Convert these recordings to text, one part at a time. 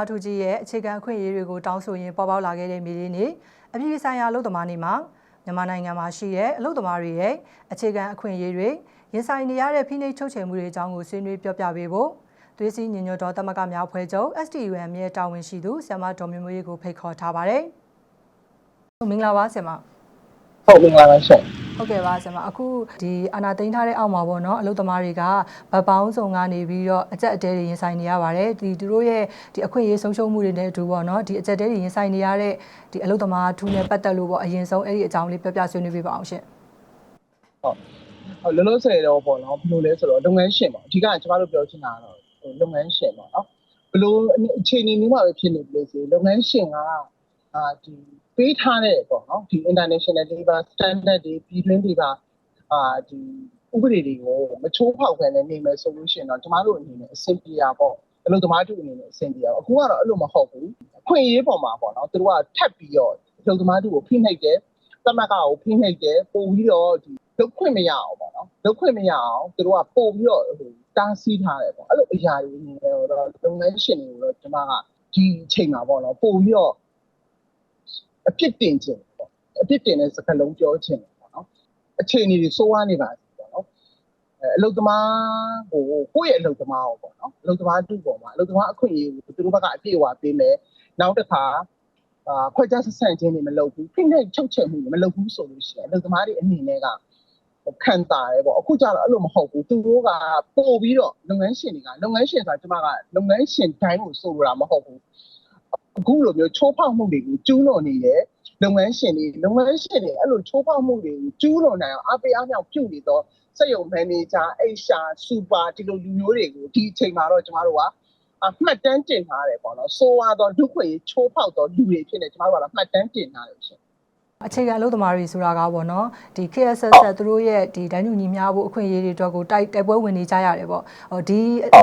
လုသမားထုကြီးရဲ့အခြေခံအခွင့်အရေးတွေကိုတောင်းဆိုရင်းပေါ်ပေါက်လာခဲ့တဲ့မြေတွေနေ့အပြည်ပြည်ဆိုင်ရာလုသမားနေ့မှာမြန်မာနိုင်ငံမှာရှိတဲ့အလုသမားတွေရဲ့အခြေခံအခွင့်အရေးတွေရင်ဆိုင်နေရတဲ့ဖိနှိပ်ချုပ်ချယ်မှုတွေအကြောင်းကိုဆွေးနွေးပြောပြပေးဖို့သွေးစည်းညီညွတ်တော်တမကများဖွဲ့ချုပ် STUM ရဲ့တာဝန်ရှိသူဆ iam ဒေါ်မျိုးမျိုးရေးကိုဖိတ်ခေါ်ထားပါတယ်။မင်္ဂလာပါဆ iam ဟုတ်မင်္ဂလာပါရှင် ဟုတ်ကဲ့ပါဆရာမအခုဒီအာနာသိန်းထားတဲ့အောက်မှာပေါ့နော်အလုပ်သမားတွေကဗတ်ပေါင်းစုံကနေပြီးတော့အကြက်အတဲတွေရင်ဆိုင်နေရပါတယ်ဒီသူတို့ရဲ့ဒီအခွင့်အရေးဆုံးရှုံးမှုတွေနဲ့အတူပေါ့နော်ဒီအကြက်တဲတွေရင်ဆိုင်နေရတဲ့ဒီအလုပ်သမားထူးနဲ့ပတ်သက်လို့ပေါ့အရင်ဆုံးအဲ့ဒီအကြောင်းလေးပြောပြဆွေးနွေးပေးပါအောင်ရှင်ဟုတ်လောလောဆယ်တော့ပေါ့နော်ဘယ်လိုလဲဆိုတော့လုပ်ငန်းရှင်ပေါ့အဓိကကျမတို့ပြောချင်တာကတော့လုပ်ငန်းရှင်ပေါ့နော်ဘယ်လိုအခြေအနေမျိုးမှာပဲဖြစ်နေလို့ဆိုလုပ်ငန်းရှင်ကအာဒီ ပေးထားတဲ့ပေါ့နော်ဒီ international labor standard တွေပြည်တွင်းတွေပါအာဒီဥပဒေတွေကိုမချိုးဖောက်ခံနေနေမယ်ဆိုလို့ရှိရင်တော့ကျမတို့အနေနဲ့အဆင်ပြေတာပေါ့အလုပ်သမားတို့အနေနဲ့အဆင်ပြေတာအခုကတော့အဲ့လိုမဟုတ်ဘူးအခွင့်အရေးပေါ်မှာပေါ့နော်သူတို့ကထပ်ပြီးတော့အလုပ်သမားတို့ကိုဖိနှိပ်တယ်သမက်ကကိုဖိနှိပ်တယ်ပို့ပြီးတော့ဒီလုပ်ခွင့်မရအောင်ပေါ့နော်လုပ်ခွင့်မရအောင်သူတို့ကပို့ပြီးတော့ဟိုတားဆီးထားတယ်ပေါ့အဲ့လိုအရာတွေအနေနဲ့တော့လုပ်ငန်းရှင်တွေကိုတော့ကျမကဒီအချိန်မှာပေါ့နော်ပို့ပြီးတော့ အပြစ်တင်ခြင်းပေါ့အပြစ်တင်တဲ့စကားလုံးပြောခြင်းပေါ့နော်အခြေအနေတွေစိုးဝါးနေပါစေပေါ့နော်အဲအလုပ်သမားကိုကိုယ့်ရဲ့အလုပ်သမားကိုပေါ့နော်အလုပ်သမားတူပေါ့မှာအလုပ်သမားအခွင့်အရေးကိုသူတို့ဘက်ကအပြည့်အဝပေးမယ်နောက်တစ်ခါအာခွဲခြားဆက်ဆံခြင်းတွေမလုပ်ဘူးဖိနှိပ်ချုပ်ချယ်မှုတွေမလုပ်ဘူးဆိုလို့ရှိရင်အလုပ်သမားတွေအနေနဲ့ကခံတာရဲပေါ့အခုကျတော့အဲ့လိုမဟုတ်ဘူးသူတို့ကပို့ပြီးတော့လုပ်ငန်းရှင်တွေကလုပ်ငန်းရှင်ဆိုတာကျမကလုပ်ငန်းရှင်တိုင်းကိုဆိုလိုတာမဟုတ်ဘူး အခုလိုမျိုးချိုးဖောက်မှုတွေကိုကျူးလွန်နေတယ်လုပ်ငန်းရှင်တွေလုပ်ငန်းရှင်တွေအဲ့လိုချိုးဖောက်မှုတွေကိုကျူးလွန်နိုင်အောင်အပေးအမြောက်ပြုနေတော့စက်ရုံမန်နေဂျာ HR စူပါဒီလိုလူမျိုးတွေကိုဒီအချိန်မှာတော့ကျမတို့ကအမှတ်တမ်းတင်ထားတယ်ပေါ့နော်ဆိုရတော့ဒုက္ခရေးချိုးဖောက်တော့လူတွေဖြစ်နေကျမတို့ကတော့မှတ်တမ်းတင်ထားတယ်ရှင် အခြေခံအလုပ်သမားတွေဆိုတာကပေါ့နော်ဒီ KSS သူတို့ရဲ့ဒီဒိုင်းညူညီများဖို့အခွင့်အရေးတွေအတွက်ကိုတိုက်တိုက်ပွဲဝင်နေကြရတယ်ပေါ့ဟိုဒီ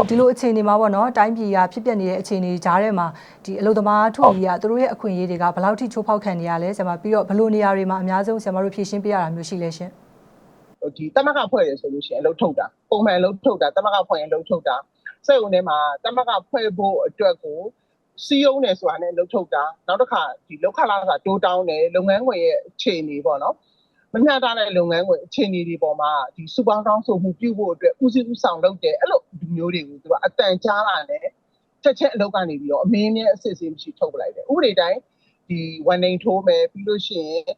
ဒီလိုအခြေအနေမှာပေါ့နော်တိုင်းပြည်ကဖြစ်ပျက်နေတဲ့အခြေအနေကြားထဲမှာဒီအလုပ်သမားထုကြီးကသူတို့ရဲ့အခွင့်အရေးတွေကဘယ်လောက်ထိချိုးဖောက်ခံနေရလဲဆရာမပြီးတော့ဘယ်လိုနေရာတွေမှာအများဆုံးဆရာမတို့ဖြည့်ရှင်းပေးရတာမျိုးရှိလဲရှင်ဟိုဒီတမကဖွဲ့ရဆိုလို့ရှိရင်အလုပ်ထုတ်တာပုံမှန်အလုပ်ထုတ်တာတမကဖွဲ့ရင်အလုပ်ထုတ်တာစက်ရုံထဲမှာတမကဖွဲ့ဖို့အတွက်ကို စီယုံနေဆိုတာနဲ့အလုပ်ထုတ်တာနောက်တစ်ခါဒီလောက်ခလာကတိုးတောင်းတယ်လုပ်ငန်းခွင်ရဲ့အခြေအနေပေါ့နော်မမျှတတဲ့လုပ်ငန်းခွင်အခြေအနေတွေပေါ်မှာဒီစူပေါင်းတောင်းဆိုမှုပြုဖို့အတွက်ဦးစီးဦးဆောင်လုပ်တယ်အဲ့လိုဒီမျိုးတွေကိုသူကအတန်ကြားလာတယ်ချက်ချက်အလုပ်ကနေပြီးတော့အမင်းနဲ့အစစ်အစစ်မရှိထုတ်ပလိုက်တယ်ဥပဒေတိုင်းဒီဝန်နေထိုးမယ်ပြီးလို့ရှိရင်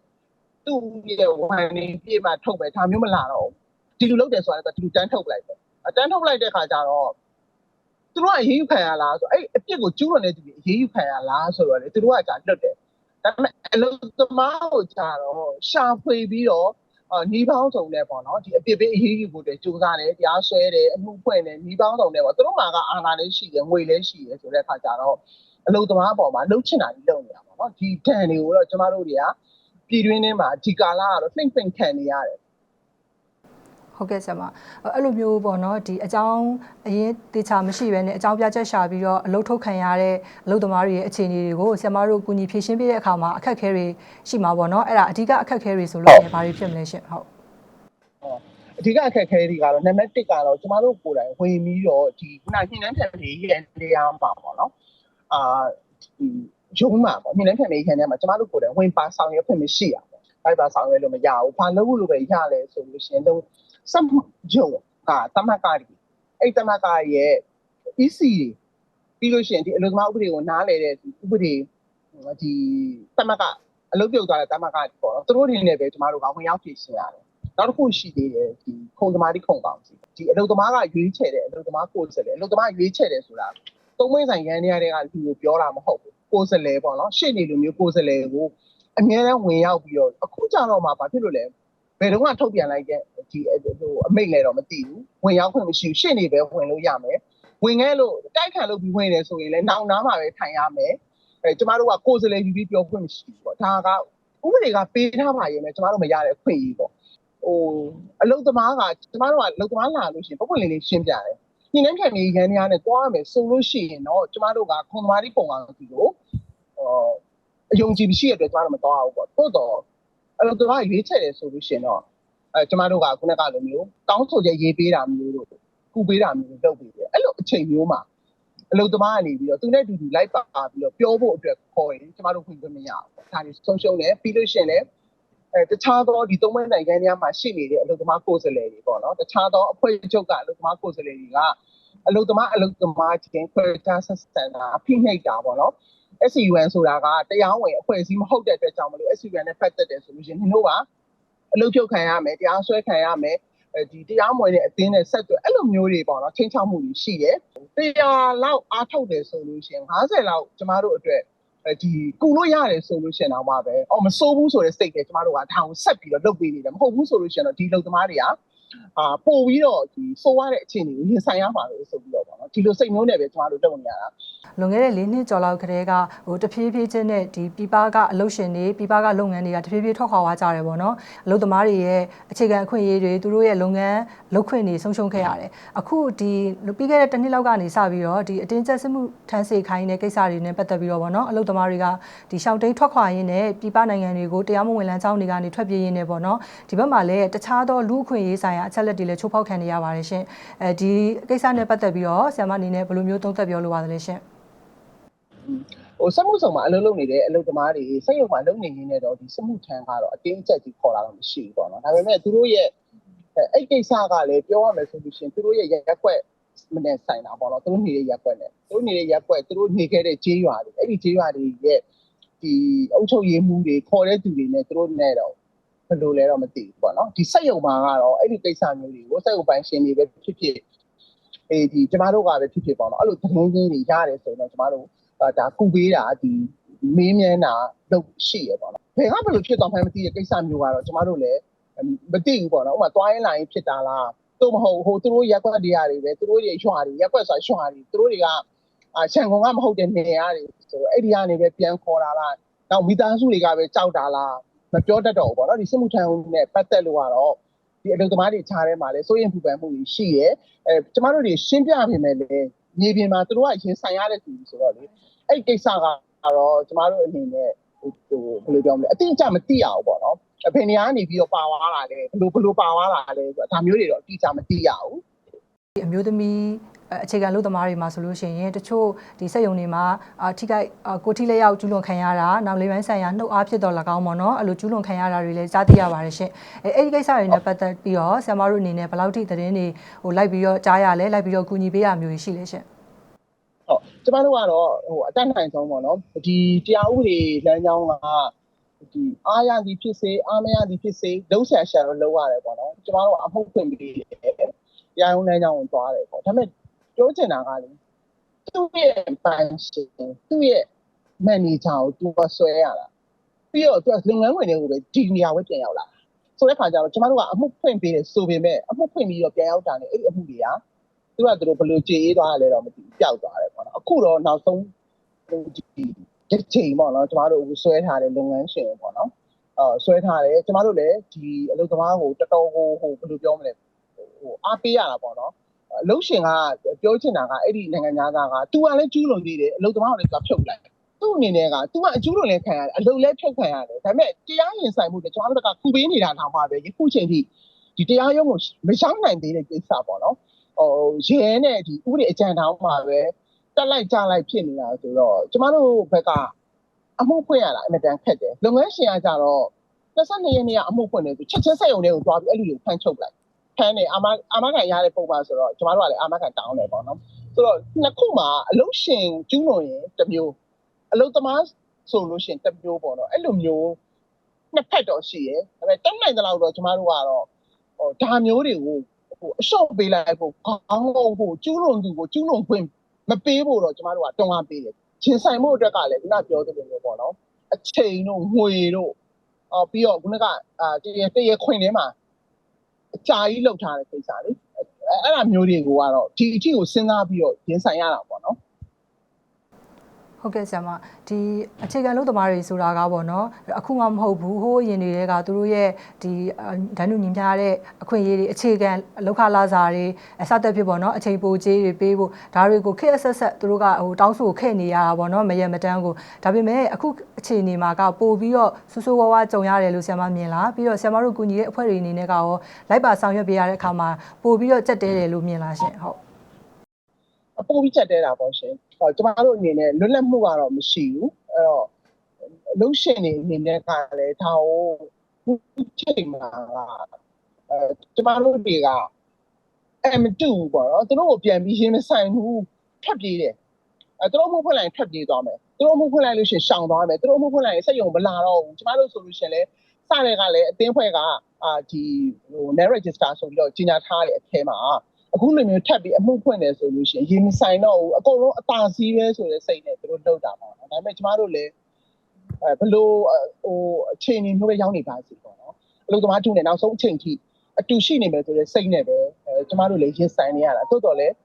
သူ့ရဲ့ဝန်နေပြေးမှထုတ်ပဲဒါမျိုးမလာတော့ဘူးဒီလိုလုပ်တယ်ဆိုတာကဒီလိုတန်းထုတ်ပလိုက်တယ်အတန်းထုတ်ပလိုက်တဲ့ခါကျတော့ သူတို့ကအရေးယူခံရလားဆိုအဲ့အပြစ်ကိုကျူးလွန်တဲ့သူတွေအရေးယူခံရလားဆိုတော့လေသူတို့ကကြာလွတ်တယ်ဒါပေမဲ့အလုံးသမားကိုကြာတော့ရှာဖွေပြီးတော့အာညီပေါင်းဆောင်နဲ့ပေါ့နော်ဒီအပြစ်ပေးအရေးယူဖို့တည်းကြိုးစားတယ်တရားစွဲတယ်အမှုဖွင့်တယ်ညီပေါင်းဆောင်နဲ့ပေါ့သူတို့မှာကအာဏာလည်းရှိတယ်ငွေလည်းရှိတယ်ဆိုတဲ့အခါကျတော့အလုံးသမားပေါ်မှာလှုပ်ချင်တာကြီးလုပ်နေတာပေါ့နော်ဒီတန်တွေကိုတော့ကျမတို့တွေကပြည်တွင်းထဲမှာဒီကာလကတော့နှိမ့်သိမ့်ခံနေရတယ် ဟုတ်ကဲ့ဆရာမအဲ့လိုမျိုးပေါ့နော်ဒီအကြောင်းအရင်တေချာမရှိဘဲနဲ့အကြောင်းပြချက်ရှာပြီးတော့အလုပ်ထုတ်ခံရတဲ့အလုပ်သမားတွေရဲ့အခြေအနေတွေကိုဆရာမတို့ကူညီဖြည့်ရှင်းပေးတဲ့အခါမှာအခက်အခဲတွေရှိမှာပေါ့နော်အဲ့ဒါအဓိကအခက်အခဲတွေဆိုလို့လည်းဘာတွေဖြစ်မလဲရှင်ဟုတ်အဓိကအခက်အခဲတွေကတော့နံပါတ်1ကတော့ကျမတို့ကိုယ်တိုင်ဝင်ပြီးတော့ဒီခုနညှိနှိုင်းဖြန်ဖြေးရဲ့နေရာမှာပေါ့နော်အာဒီဂျုံမှာပေါ့ညှိနှိုင်းဖြန်ဖြေးရဲ့နေရာမှာကျမတို့ကိုယ်တိုင်ဝင်ပါဆောင်ရွက်ဖွင့်မရှိရပေါ့အဲ့ပါဆောင်ရွက်လို့မရဘူးဘာလို့လို့ပဲရလဲဆိုလို့ရှိရင်တော့ စက်ဂျုံကတမကရီအဲ့တမကရဲ့ EC တွေပြီးလို့ရှိရင်ဒီအလုပ်သမားဥပဒေကိုနားလဲတဲ့ဒီဥပဒေဒီတမကအလုပ်ပြုတ်သွားတဲ့တမကပေါ့နော်သူတို့တွေနဲ့ပဲကျမတို့ကဝင်ရောက်ဖြည့်ရှင်ရတယ်နောက်တစ်ခုရှိသေးတယ်ဒီခုံသမားတိခုံကောင်စီဒီအလုသမားကရွေးချယ်တယ်အလုသမားကိုယ်စားလှယ်အလုသမားရွေးချယ်တယ်ဆိုတာသုံးမင်းဆိုင်ရန်နေရတဲ့ကလူကိုပြောတာမဟုတ်ဘူးကိုယ်စားလှယ်ပေါ့နော်ရှေ့နေလူမျိုးကိုယ်စားလှယ်ကိုအများအားဝင်ရောက်ပြီးတော့အခုကြတော့မှဘာဖြစ်လို့လဲ ဘယ်တော့မှထုတ်ပြန်လိုက်တဲ့ဒီဟိုအမိတ်လည်းတော့မသိဘူးဝင်ရောက်ခွင့်မရှိဘူးရှေ့နေပဲဝင်လို့ရမယ်ဝင်ခဲ့လို့တိုက်ခံလို့ပြီးဝင်တယ်ဆိုရင်လည်းနောက်နားမှာပဲထိုင်ရမယ်အဲကျမတို့ကကိုယ်စားလှယ်ယူပြီးပြောခွင့်မရှိဘူးပေါ့ဒါကဥပဒေကပေးထားပါရဲ့နဲ့ကျမတို့မရတဲ့အခွင့်အရေးပေါ့ဟိုအလုတ်သမားကကျမတို့ကအလုတ်သမားလာလို့ရှိရင်ပုံပွင့်လေးလေးရှင်းပြတယ်။ညီနှမ်းဖြန်လေးရန်ရန်နဲ့တွားရမယ်ဆိုလို့ရှိရင်တော့ကျမတို့ကခွန်သမားတိပုံအောင်ဒီလိုဟောအယုံကြည်မရှိရတဲ့ကျမတို့မတွားဘူးပေါ့။တိုးတော့ အလုတ်သမားရွေးချယ်တယ်ဆိုလို့ရှိရင်တော့အဲကျမတို့ကခုနကလိုမျိုးတောင်းဆိုချက်ရေးပေးတာမျိုးတို့ကုပေးတာမျိုးလုပ်ပေးတယ်။အဲ့လိုအချိန်မျိုးမှာအလုပ်သမားကနေပြီးတော့သူနဲ့အတူတူလိုက်ပါပြီးတော့ပြောဖို့အတွက်ခေါ်ရင်ကျမတို့ခွင့်ပြုမရဘူးပေါ့ဒါတွေဆုံးရှုံးတယ်ပြီးလို့ရှိရင်လည်းအဲတခြားသောဒီသုံးမနိုင်ငံများမှာရှိနေတဲ့အလုပ်သမားကိုယ်စားလှယ်တွေပေါ့နော်တခြားသောအဖွဲ့ချုပ်ကအလုပ်သမားကိုယ်စားလှယ်တွေကအလုပ်သမားအလုပ်သမားချင်းခွဲခြားဆက်ဆံတာအဖိနှိပ်တာပေါ့နော် SUN ဆိုတာကတရားဝင်အဖွဲ့အစည်းမဟုတ်တဲ့အတွက်ကြောင့်မလို့ SUN နဲ့ဖက်သက်တယ်ဆိုလို့ရှိရင်တို့ကအလုပ်ပြုတ်ခံရမယ်တရားစွဲခံရမယ်အဲဒီတရားမဝင်တဲ့အသင်းနဲ့ဆက်သွယ်အဲ့လိုမျိုးတွေပေါ့နော်ချင်းချောက်မှုတွေရှိတယ်တရားလောက်အားထုတ်တယ်ဆိုလို့ရှိရင်50လောက်ကျမတို့အတွက်ဒီကုလို့ရတယ်ဆိုလို့ရှိရင်တော့မှာပဲအော်မစိုးဘူးဆိုတဲ့စိတ်နဲ့ကျမတို့ကဒါကိုဆက်ပြီးတော့လုပ်ပေးနေတယ်မဟုတ်ဘူးဆိုလို့ရှိရင်တော့ဒီလုံသမားတွေက အာပို့ပြီးတော့ဒီစိုးရတဲ့အခြေအနေကိုရင်ဆိုင်ရမှာလို့ဆိုပြီးတော့ပေါ့နော်ဒီလိုစိတ်မျိုးနဲ့ပဲကျမတို့လုပ်နေရတာလွန်ခဲ့တဲ့၄နှစ်ကျော်လောက်ကတည်းကဟိုတဖြည်းဖြည်းချင်းနဲ့ဒီပြပကအလုပ်ရှင်တွေပြပကလုပ်ငန်းတွေကတဖြည်းဖြည်းထွက်ခွာသွားကြတယ်ပေါ့နော်အလုပ်သမားတွေရဲ့အခြေခံအခွင့်အရေးတွေသူတို့ရဲ့လုပ်ငန်းလုပ်ခွင့်တွေဆုံးရှုံးခဲ့ရတယ်အခုဒီပြီးခဲ့တဲ့တစ်နှစ်လောက်ကနေစပြီးတော့ဒီအတင်းကျပ်စစ်မှုထမ်းစေခိုင်းတဲ့ကိစ္စတွေနဲ့ပတ်သက်ပြီးတော့ပေါ့နော်အလုပ်သမားတွေကဒီရှောင်းတိန်ထွက်ခွာရင်းနဲ့ပြပနိုင်ငံတွေကိုတရားမဝင်လမ်းကြောင်းတွေကနေထွက်ပြေးရင်းနဲ့ပေါ့နော်ဒီဘက်မှာလည်းတခြားသောလူအခွင့်အရေးဆိုင်ရာအချက်လက်တွေလည်းချိုးဖောက်ခံနေရပါတယ်ရှင်အဲဒီကိစ္စနဲ့ပတ်သက်ပြီးတော့ဆရာမအနေနဲ့ဘယ်လိုမျိုးသုံးသပ်ပြောလိုပါသလဲရှင်ဟိုစက်မှုဆောင်မှာအလုပ်လုပ်နေတဲ့အလုပ်သမားတွေစက်ရုံမှာလုပ်နေရင်းနဲ့တော့ဒီစက်မှုထမ်းကတော့အတင်းအကျပ်ကြီးခေါ်လာတော့မရှိဘူးပေါ့နော်ဒါပေမဲ့သူတို့ရဲ့အဲ့ကိစ္စကလည်းပြောရမယ်ဆိုလို့ရှိရင်သူတို့ရဲ့ရက်ွက်မနဲ့ဆိုင်တာပေါ့နော်သူတို့နေတဲ့ရက်ွက်နဲ့သူတို့နေတဲ့ရက်ွက်သူတို့နေခဲ့တဲ့ဂျေးရွာတွေအဲ့ဒီဂျေးရွာတွေရဲ့ဒီအုပ်ချုပ်ရေးမှုတွေခေါ်တဲ့သူတွေနဲ့သူတို့နဲ့တော့ ဘယ်လိုလဲတော့မသိဘူးပေါ့နော်ဒီစက်ရုံမှာကတော့အဲ့ဒီကိစ္စမျိုးတွေကိုစက်ရုံပိုင်ရှင်တွေပဲဖြစ်ဖြစ်အေးဒီကျမတို့ကပဲဖြစ်ဖြစ်ပေါ့နော်အဲ့လိုသတင်းချင်းတွေရတယ်ဆိုတော့ကျမတို့အာဒါကုပေးတာဒီမင်းမြန်းတာလုပ်ရှိရပေါ့နော်ဘယ်ကဘယ်လိုဖြစ်သွားမှန်းမသိတဲ့ကိစ္စမျိုးကတော့ကျမတို့လည်းမသိဘူးပေါ့နော်ဥပမာသွားရင်လာရင်ဖြစ်တာလားတို့မဟုတ်ဟိုသူတို့ရက်ွက်တရားတွေပဲသူတို့တွေရွှာတွေရက်ွက်ဆိုတာရွှာတွေသူတို့တွေကအာရှန်ကုန်ကမဟုတ်တဲ့နေရာတွေဆိုတော့အဲ့ဒီကနေပဲပြန်ခေါ်တာလားနောက်မိသားစုတွေကပဲကြောက်တာလား မပြောတတ်တော့ဘူးပေါ့နော်ဒီစစ်မှုထမ်းနဲ့ပတ်သက်လို့ကတော့ဒီအလုပ်သမားတွေခြားထဲမှာလည်းစိုးရင်ပူပန်မှုတွေရှိရဲအဲကျမတို့တွေရှင်းပြပြင်မဲ့လေမြေပြင်မှာသူတို့ကရင်ဆိုင်ရတဲ့သူဆိုတော့လေအဲ့ကိစ္စကတော့ကျမတို့အနေနဲ့ဟိုဘယ်လိုပြောမလဲအတိအကျမသိရဘူးပေါ့နော်အဖေနေကနေပြီးတော့ပါသွားတာလေဘယ်လိုဘယ်လိုပါသွားတာလဲဆိုတော့ဒါမျိုးတွေတော့အတိအကျမသိရဘူးဒီအမျိုးသမီး အခြေခံလူသမားတွေမှာဆိုလို့ရှိရင်တချို့ဒီစက်ရုံတွေမှာအာထိခိုက်ကိုထိလက်ရောက်ကျူးလွန်ခံရတာနောက်လေးပိုင်းဆိုင်ရာနှုတ်အားဖြစ်တော့၎င်းပေါ့နော်အဲ့လိုကျူးလွန်ခံရတာတွေလည်းကြားသိရပါတယ်ရှင်အဲအဲ့ဒီကိစ္စတွေနဲ့ပတ်သက်ပြီးတော့ဆရာမတို့အနေနဲ့ဘယ်လောက်ထိသတင်းတွေဟိုလိုက်ပြီးတော့ကြားရလဲလိုက်ပြီးတော့ကူညီပေးရမျိုးရှိလဲရှင်ဟုတ်ကျမတို့ကတော့ဟိုအတက်နိုင်ဆုံးပေါ့နော်ဒီတရားဥပဒေလမ်းကြောင်းကဒီအားရသည်ဖြစ်စေအားမရသည်ဖြစ်စေလုံးဆန်ရှာတော့လုံးရတယ်ပေါ့နော်ကျမတို့အမှုဖွင့်ပြီးတယ်တရားရုံးလမ်းကြောင်းကိုသွားတယ်ပေါ့ဒါပေမဲ့ ပြောချင်တာကလေသူ့ရဲ့ပန်းရှင်သူ့ရဲ့မန်နေဂျာကိုသူကဆွဲရတာပြီးတော့သူကလုပ်ငန်းဝင်တွေကိုပဲဒီနေရာပဲပြန်ရောက်လာဆိုတဲ့ခါကျတော့ကျမတို့ကအမှုဖွင့်ပေးတယ်ဆိုပေမဲ့အမှုဖွင့်ပြီးတော့ပြန်ရောက်တာလေအဲ့ဒီအမှုတွေကသူကသူတို့ဘယ်လိုကြည်အေးသွားရလဲတော့မသိဘူးပျောက်သွားတယ်ပေါ့နော်အခုတော့နောက်ဆုံးဟိုဒီဒီချိန်ပေါ့နော်ကျမတို့ဆွဲထားတဲ့လုပ်ငန်းရှင်ပေါ့နော်အော်ဆွဲထားတယ်ကျမတို့လည်းဒီအလုပ်သမားကိုတော်တော်ကိုဟိုဘယ်လိုပြောမလဲဟိုအားပေးရတာပေါ့နော် အလုပ်ရှင်ကပြောချင်တာကအဲ့ဒီနိုင်ငံသားကသူကလည်းကျူးလွန်သေးတယ်အလုပ်သမားကိုလည်းသူကဖြုတ်လိုက်သူ့အနေနဲ့ကသူကအကျူးလွန်လည်းခံရတယ်အလုပ်လည်းဖြုတ်ခံရတယ်ဒါပေမဲ့တရားရင်ဆိုင်မှုတွေကျွန်တော်တို့ကခုပေးနေတာတော့မှပဲယခုချိန်ထိဒီတရားရုံးကိုမရောက်နိုင်သေးတဲ့ကိစ္စပေါ့နော်ဟိုရဲနဲ့ဒီဥပဒေအကြံတောင်းမှာပဲတက်လိုက်ကြလိုက်ဖြစ်နေတာဆိုတော့ကျမတို့ဘက်ကအမှုဖွင့်ရတာအင်မတန်ခက်တယ်လုပ်ငန်းရှင်ကကြတော့22ရက်နေ့ကအမှုဖွင့်တယ်ဆိုချက်ချင်းစက်ရုံတွေကိုတွားပြီးအဲ့လိုလိုဖမ်းချုပ်လိုက် ဖမ်းတယ်အာမအာမခံရတဲ့ပုံပါဆိုတော့ကျမတို့ကလည်းအာမခံတောင်းတယ်ပေါ့နော်ဆိုတော့နှစ်ခုမှာအလုပ်ရှင်ကျူးလွန်ရင်တစ်မျိုးအလုပ်သမားဆိုလို့ရှိရင်တစ်မျိုးပေါ့နော်အဲ့လိုမျိုးနှစ်ဖက်တော့ရှိရယ်ဒါပေမဲ့တက်နိုင်တဲ့လောက်တော့ကျမတို့ကတော့ဟိုဒါမျိုးတွေကိုဟိုအလျှော့ပေးလိုက်ဖို့ခေါင်းလုံးဟိုကျူးလွန်သူကိုကျူးလွန်ခွင့်မပေးဖို့တော့ကျမတို့ကတွန်းအားပေးတယ်။ရှင်ဆိုင်မှုအတွက်ကလည်းခုနပြောသလိုမျိုးပေါ့နော်။အချိန်တို့ငွေတို့အော်ပြီးတော့ခုနကအာတရတရခွင့်ထဲမှာ အကြာကြီးလောက်ထားတဲ့ကိစ္စလေ။အဲ့အဲ့ဒါမျိုးတွေကိုကတော့ဒီအချိန်ကိုစဉ်းစားပြီးတော့ရင်ဆိုင်ရတာပေါ့နော်။ ဟုတ်ကဲ့ဆရာမဒီအခြေခံလို့သမားတွေဆိုတာကပေါ့နော်အခုမှမဟုတ်ဘူးဟိုးအရင်တွေကသူတို့ရဲ့ဒီဒန်းနုညီမျှတဲ့အခွင့်အရေးတွေအခြေခံလောက်ခလာစာတွေအစသက်ဖြစ်ပေါ့နော်အချိန်ပိုကြေးတွေပေးဖို့ဒါတွေကိုခက်အဆက်ဆက်သူတို့ကဟိုတောင်းဆိုခဲ့နေရတာပေါ့နော်မရမတန်းကိုဒါပေမဲ့အခုအခြေအနေမှာကပို့ပြီးတော့ဆူဆူဝါးဝါကြုံရတယ်လို့ဆရာမမြင်လားပြီးတော့ဆရာမတို့ကူညီတဲ့အဖွဲ့တွေအနေနဲ့ကရောလိုက်ပါဆောင်ရွက်ပေးရတဲ့အခါမှာပို့ပြီးတော့ကြက်တဲတယ်လို့မြင်လားရှင်ဟုတ်ဟ အပိုးပြီးချက်တဲတာပေါ့ရှင်ဟောကျမတို့အနေနဲ့လွတ်လပ်မှုကတော့မရှိဘူးအဲ့တော့လုံရှင်နေအနေနဲ့ကလည်းဒါကိုခုချိန်မှာကအဲကျမတို့တွေကအဲ့မတူဘူးပေါ့နော်သူတို့ကိုပြန်ပြီးရင်းမဆိုင်ဘူးထပ်ပြေးတယ်အဲသူတို့မှုဖွင့်လိုက်ထပ်ပြေးသွားမယ်သူတို့မှုဖွင့်လိုက်လို့ရှိရင်ရှောင်သွားမယ်သူတို့မှုဖွင့်လိုက်ရင်စက်ရုံမလာတော့ဘူးကျမတို့ဆိုလို့ရှိရင်လည်းစတဲ့ကလည်းအသင်းဖွဲ့ကအာဒီဟို net register ဆိုပြီးတော့ကြီးညာထားတဲ့အထဲမှာ အခုလိုမျိုးထပ်ပြီးအမှုဖွင့်တယ်ဆိုလို့ရှိရင်ရေမဆိုင်တော့ဘူးအကုန်လုံးအသာစီးပဲဆိုတဲ့စိတ်နဲ့သူတို့လုပ်တာပေါ့နော်ဒါပေမဲ့ကျမတို့လည်းအဲဘလို့ဟိုအချိန်ကြီးမျိုးပဲရောက်နေပါစီပေါ့နော်အလုပ်သမားထုနဲ့နောက်ဆုံးအချိန်ထိအတူရှိနေမယ်ဆိုတဲ့စိတ်နဲ့ပဲအဲကျမတို့လည်းရင်ဆိုင်နေရတာတိုးတော်လည်း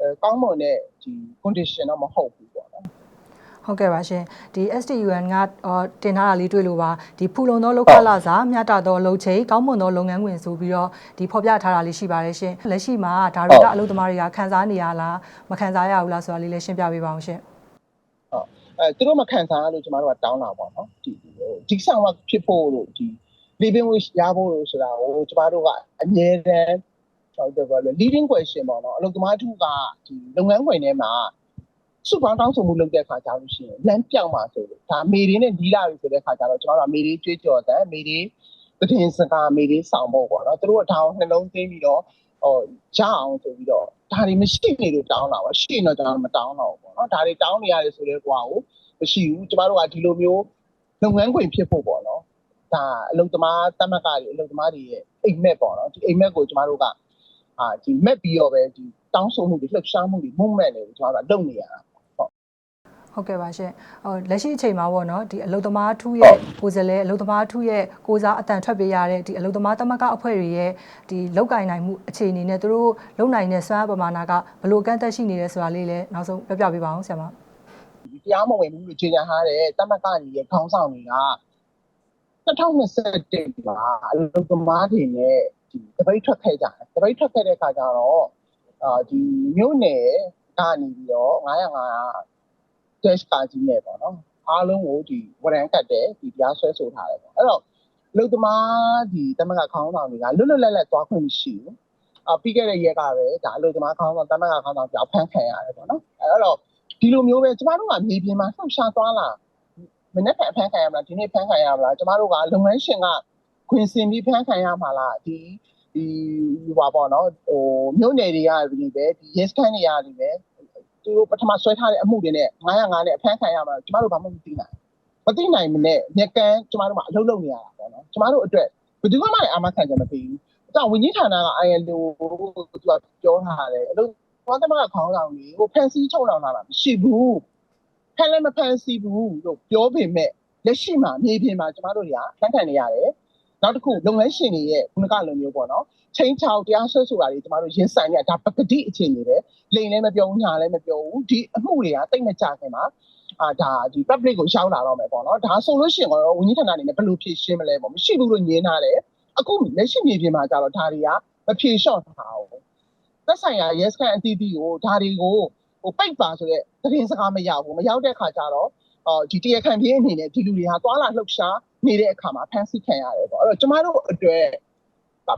အဲကောင်းမွန်တဲ့ဒီ condition တော့မဟုတ်ဘူးပေါ့နော် ဟုတ်ကဲ့ပါရှင်ဒီ STUN ကအော်တင်ထားတာလေးတွေ့လို့ပါဒီဖူလုံသောလောက်ခလာစာမြတ်တာသောလုံချိန်ကောင်းမွန်သောလုပ်ငန်းဝင်ဆိုပြီးတော့ဒီဖော်ပြထားတာလေးရှိပါတယ်ရှင်လက်ရှိမှာဒါတွေကအလုပ်သမားတွေကခန်းစားနေရလားမခန်းစားရဘူးလားဆိုတာလေးလည်းရှင်းပြပေးပါအောင်ရှင်အဲသူတို့မခံစားရလို့ကျမတို့ကတောင်းတာပေါ့နော်ဒီဒီဆောင်ကဖြစ်ဖို့လို့ဒီ living wage ရဖို့လို့ဆိုတာကိုကျမတို့ကအမြဲတမ်းဟုတ်တယ်ပေါ့လေ leading question ပေါ့နော်အလုပ်သမားထုကဒီလုပ်ငန်းခွင်ထဲမှာ စုပေါင်းတောင်းဆိုမှုလုပ်တဲ့ခါကြလို့ရှိရင်လမ်းပြောင်းပါဆိုလို့ဒါမေတွေနဲ့ဒီလာပြီဆိုတဲ့ခါကျတော့ကျမတို့ကမေတွေကြွေးကြော်တယ်မေတွေသတင်းစကားမေတွေဆောင်ဖို့ပေါ့နော်သူတို့ကဒါအောင်နှလုံးသွင်းပြီးတော့ဟိုရအောင်ဆိုပြီးတော့ဒါတွေမရှိနေလို့တောင်းတာပါရှိရင်တော့ကျွန်တော်မတောင်းတော့ဘူးပေါ့နော်ဒါတွေတောင်းနေရတယ်ဆိုတဲ့ကွာကိုမရှိဘူးကျမတို့ကဒီလိုမျိုးလုပ်ငန်းခွင်ဖြစ်ဖို့ပေါ့နော်ဒါအလုပ်သမားတမကတွေအလုပ်သမားတွေရဲ့အိမ်မက်ပေါ့နော်ဒီအိမ်မက်ကိုကျမတို့ကအာဒီမက်ပြီးတော့ပဲဒီတောင်းဆိုမှုတွေလှုပ်ရှားမှုတွေ movement တွေကိုကျမတို့ကလုပ်နေရတာ ဟုတ်ကဲ့ပါရှင်ဟိုလက်ရှိအချိန်မှာပေါ့နော်ဒီအလုသမားထုရဲ့ကိုယ်စားလှယ်အလုသမားထုရဲ့ကိုစားအတန်ထွက်ပေးရတဲ့ဒီအလုသမားတမကအဖွဲ့တွေရဲ့ဒီလောက်ကင်နိုင်မှုအခြေအနေနဲ့သူတို့လုံနိုင်တဲ့စွမ်းအားပမာဏကဘယ်လိုကန့်သက်ရှိနေလဲဆိုတာလေးလည်းနောက်ဆုံးပြပြပေးပါအောင်ဆရာမတရားမဝင်ဘူးလို့ကြေညာထားတဲ့တမကကြီးရဲ့ခေါင်းဆောင်တွေက2021မှာအလုပ်သမားတွေနဲ့ဒီတပိတ်ထွက်ခဲ့ကြတယ်တပိတ်ထွက်ခဲ့တဲ့အခါကျတော့အာဒီမြို့နယ်ကနေပြီးတော့905 dash ကာကြီးနဲ့ပေါ့နော်အားလုံးကိုဒီဝရန်ကတ်တယ်ဒီတရားဆွဲဆိုထားတယ်ပေါ့အဲ့တော့အလုပ်သမားဒီတမကခေါင်းဆောင်တွေကလွတ်လွတ်လပ်လပ်သွားခွင့်မရှိဘူးအာပြီးခဲ့တဲ့ရက်ကပဲဒါအလုပ်သမားခေါင်းဆောင်တမကခေါင်းဆောင်ကြောက်ဖမ်းခံရတယ်ပေါ့နော်အဲ့တော့ဒီလိုမျိုးပဲကျမတို့ကမြေပြင်မှာလှုပ်ရှားသွားလာမနေ့ကဖန်ခံရမလားဒီနေ့ဖန်ခံရမလားကျမတို့ကလုပ်ငန်းရှင်ကခွင်စင်ပြီးဖန်ခံရမှာလားဒီဒီဟိုပါပေါ့နော်ဟိုမြို့နယ်တွေကဒီပဲဒီ yes ခန်းတွေရတယ်ပဲ သူတို့ပထမဆွဲထားတဲ့အမှုတွေနဲ့905နဲ့အဖန်ခံရမှာကျမတို့ဘာမှမသိနိုင်မသိနိုင်မနဲ့ညက်ကန်းကျမတို့ကအလုပ်လုပ်နေရတာပေါ့နော်ကျမတို့အတွက်ဘယ်သူမှလည်းအာမခံချက်မပေးဘူးအဲတော့ဝန်ကြီးဌာနက ILO ကိုသူကပြောထားတယ်အလုပ်ဘာသမကခေါင်းဆောင်ကြီးကိုဖန်စီချုံလောင်လာတာမရှိဘူးဖန်လည်းမဖန်စီဘူးလို့ပြောပေမဲ့လက်ရှိမှာမြေပြင်မှာကျမတို့တွေကဖန်ခံနေရတယ်နောက်တစ်ခုလုပ်ငန်းရှင်တွေရဲ့ခုနကလိုမျိုးပေါ့နော် ချင်းချောက်တရားဆွဲဆိုတာတွေကျမတို့ရင်ဆိုင်နေတာဒါပကတိအခြေအနေပဲလိန်လည်းမပြောဘူးညာလည်းမပြောဘူးဒီအမှုတွေကတိတ်မကြခင်မှာအာဒါဒီ public ကိုရှောင်းလာတော့မယ်ပေါ့နော်ဒါဆိုလို့ရှိရင်တော့ဝန်ကြီးဌာနအနေနဲ့ဘယ်လိုဖြေရှင်းမလဲပေါ့မရှိဘူးလို့ညင်းထားတယ်အခုလက်ရှိမြေပြင်မှာကျတော့ဒါတွေကမဖြေလျှော့ထားဘူးသက်ဆိုင်ရာ yes can အတီးတီးကိုဒါတွေကိုဟိုပိတ်ပါဆိုတဲ့သတင်းစကားမရောက်ဘူးမရောက်တဲ့အခါကျတော့အော်ဒီတရားခံပြေးအနေနဲ့ဒီလူတွေဟာတွာလာလှုပ်ရှားနေတဲ့အခါမှာဖန်ဆီးခံရတယ်ပေါ့အဲ့တော့ကျမတို့အတွက်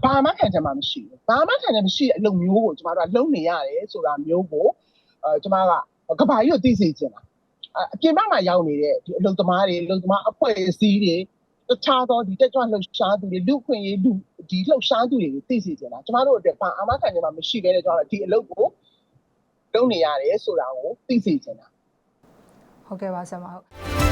ဘာမှခံချက်မှမရှိဘူးဘာမှခံချက်မရှိတဲ့အလုပ်မျိုးကိုကျမတို့ကလုပ်နေရတယ်ဆိုတာမျိုးကိုအဲကျမကကဘာကြီးကိုသိစေချင်တာအပြင်ဘက်မှာရောက်နေတဲ့ဒီအလုပ်သမားတွေအလုပ်သမားအဖွဲ့အစည်းတွေတခြားသောဒီတက်ကြွလှုပ်ရှားသူတွေလူခွင့်ရေးလူဒီလှုပ်ရှားသူတွေကိုသိစေချင်တာကျမတို့အတွက်ဘာအမှခံချက်မှမရှိခဲ့တဲ့ကြောင့်ဒီအလုပ်ကိုလုပ်နေရတယ်ဆိုတာကိုသိစေချင်တာဟုတ်ကဲ့ပါဆရာမဟုတ်